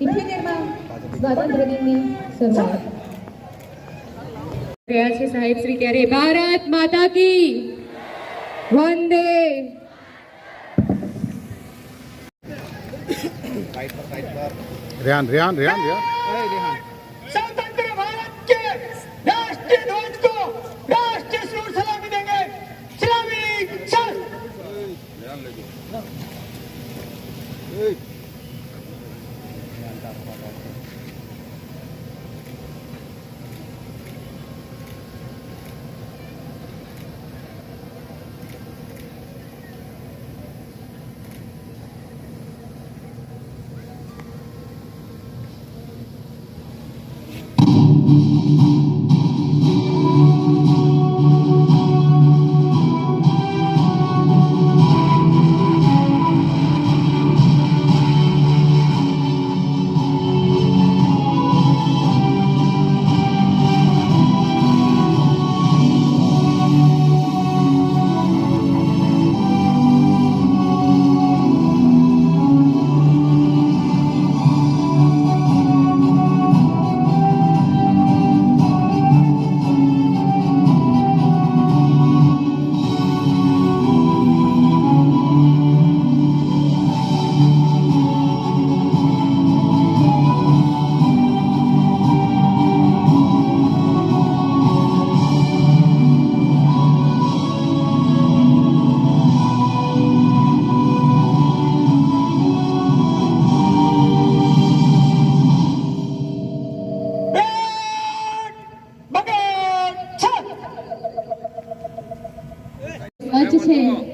ઇઠ્યોતેરમાં સ્વાતંત્ર્ય દિનની શરૂઆત ગયા છે સાહેબ શ્રી ત્યારે ભારત માતા કી વંદે રેહાન રેહાન રેહાન રેહાન स्वतंत्र भारत के राष्ट्रीय ध्वज को राष्ट्रीय सूर सलामी देंगे सलामी चल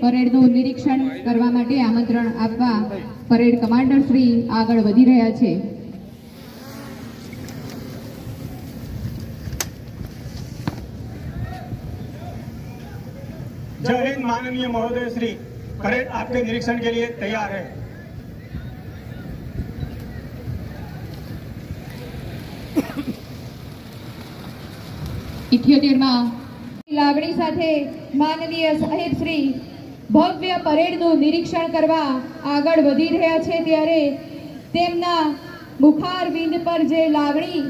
પરેડનું નિરીક્ષણ કરવા માટે આમંત્રણ આપવા પરેડ કમાન્ડર શ્રી આગળ વધી રહ્યા છે जय हिंद माननीय महोदय श्री परेड आपके निरीक्षण के लिए तैयार है ઇઠ્યોતેરમાં લાગણી સાથે માનનીય સાહેબ શ્રી ભવ્ય પરેડનું નિરીક્ષણ કરવા આગળ વધી રહ્યા છે ત્યારે તેમના બુખાર વિંદ પર જે લાગણી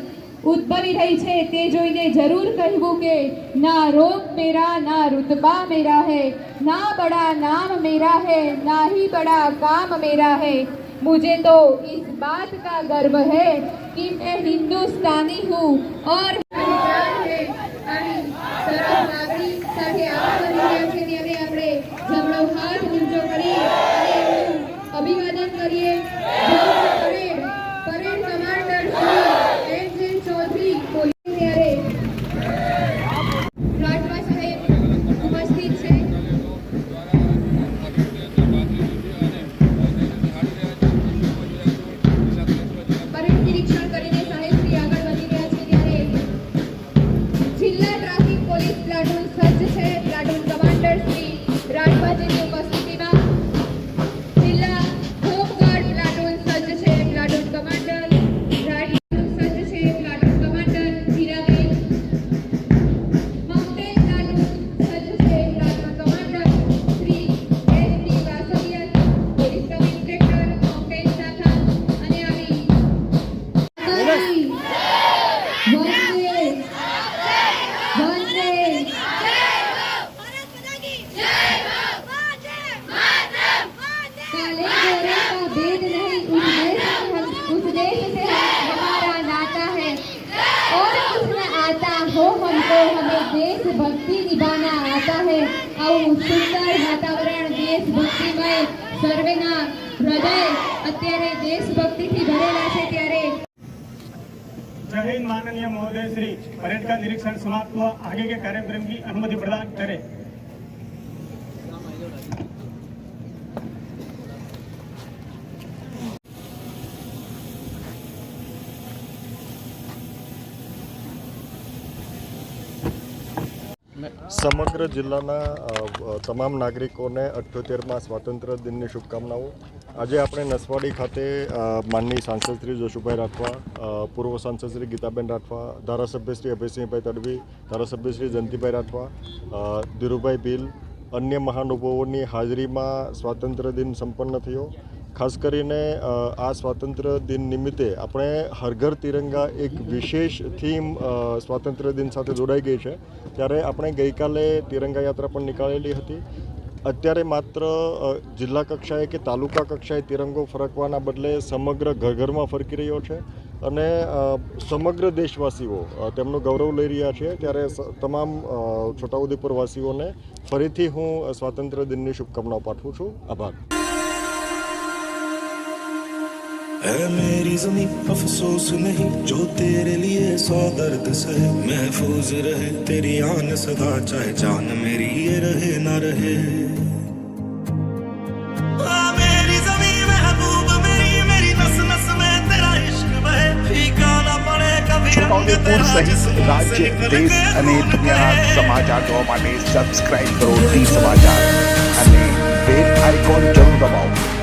ઉદ્ભવી રહી છે તે જોઈને જરૂર કહેવું કે, ના રોગ મેરા, ના રુતબા મેરા હૈ, ના બડા નામ મેરા હે ના હી બડા કામ મેરા હૈ. મુજે તો ઇસ બાત કા ગર્વ હૈ કે મેં હિન્દુસ્તાની હું, ઓર Hey. વાતાવરણ અત્યારે દેશભક્તિથી ભરેલા છે જય હિન્દ માનનીય મહોદય શ્રી પરેડ નિરીક્ષણ સમાપ્ત. આગે કે કાર્યક્રમ કી અનુમતિ પ્રદાન કરે. સમગ્ર જિલ્લાના તમામ નાગરિકોને અઠ્યોતેરમાં સ્વાતંત્ર્ય દિનની શુભકામનાઓ. આજે આપણે નસવાડી ખાતે માનનીય માનની સાંસદ શ્રી જોશુભાઈ રાઠવા પૂર્વ સાંસદ ગીતાબેન રાઠવા, ધારાસભ્ય શ્રી અભયસિંહભાઈ તડવી, ધારાસભ્ય જયંતિભાઈ રાઠવા ધીરુભાઈ ભીલ, અન્ય મહાનુભાવોની હાજરીમાં સ્વાતંત્ર્ય દિન સંપન્ન થયો. ખાસ કરીને આ સ્વાતંત્ર્ય દિન નિમિત્તે આપણે હરઘર તિરંગા એક વિશેષ થીમ સ્વાતંત્ર્ય દિન સાથે જોડાઈ ગઈ છે. ત્યારે આપણે ગઈકાલે તિરંગા યાત્રા પણ નીકાળેલી હતી. અત્યારે માત્ર જિલ્લા કક્ષાએ કે તાલુકા કક્ષાએ તિરંગો ફરકવાના બદલે સમગ્ર ઘર ઘરમાં ફરકી રહ્યો છે અને સમગ્ર દેશવાસીઓ તેમનું ગૌરવ લઈ રહ્યા છે. ત્યારે તમામ છોટાઉદેપુરવાસીઓને છોટાઉદેપુર વાસીઓને ફરીથી હું સ્વાતંત્ર્ય દિનની શુભકામનાઓ પાઠવું છું. આભાર. है मेरी जमीन अफसोस नहीं जो तेरे लिए सौ दर्द सहे महफूज रहे तेरी आन सदा चाहे जान मेरी ये रहे ना रहे हाँ, मेरी जमीन महबूब मेरी मेरी नस नस में तेरा इश्क बहे फीका ना पड़े कभी रंग છોટાઉદેપુર तेरा સહિત जिस्म રાજ્ય से निकल દેશ के અને दूर દુનિયાના रहे। સમાચાર જોવા માટે સબસ્ક્રાઇબ કરો ટી સમાચાર અને બેલ આઇકોન જરૂર દબાવો